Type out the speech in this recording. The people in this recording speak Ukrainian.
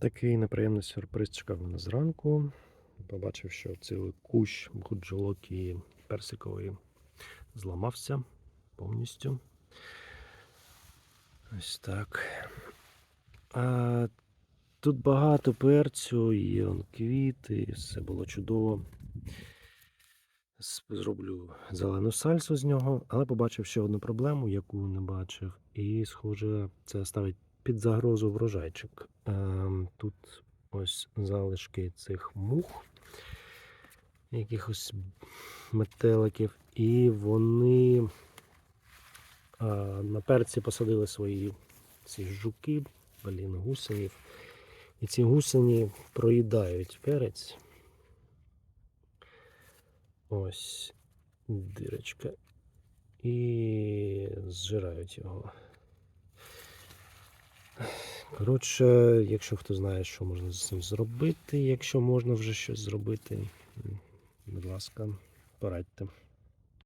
Такий неприємний сюрприз чекав мене зранку. Побачив, що цілий кущ гуджолокі персикової зламався повністю. Ось так. А, тут багато перцю, і он квіти, і все було чудово. Зроблю зелену сальсу з нього, але побачив ще одну проблему, яку не бачив, і, схоже, це ставить під загрозу врожайчик. Ем, Тут ось залишки цих мух, якихось метеликів, і вони на перці посадили свої ці жуки, блін, гусенів. І ці гусені проїдають перець. Ось дирочка. І зжирають його. Коротше, якщо хто знає, що можна з цим зробити, якщо можна вже щось зробити, будь ласка, порадьте.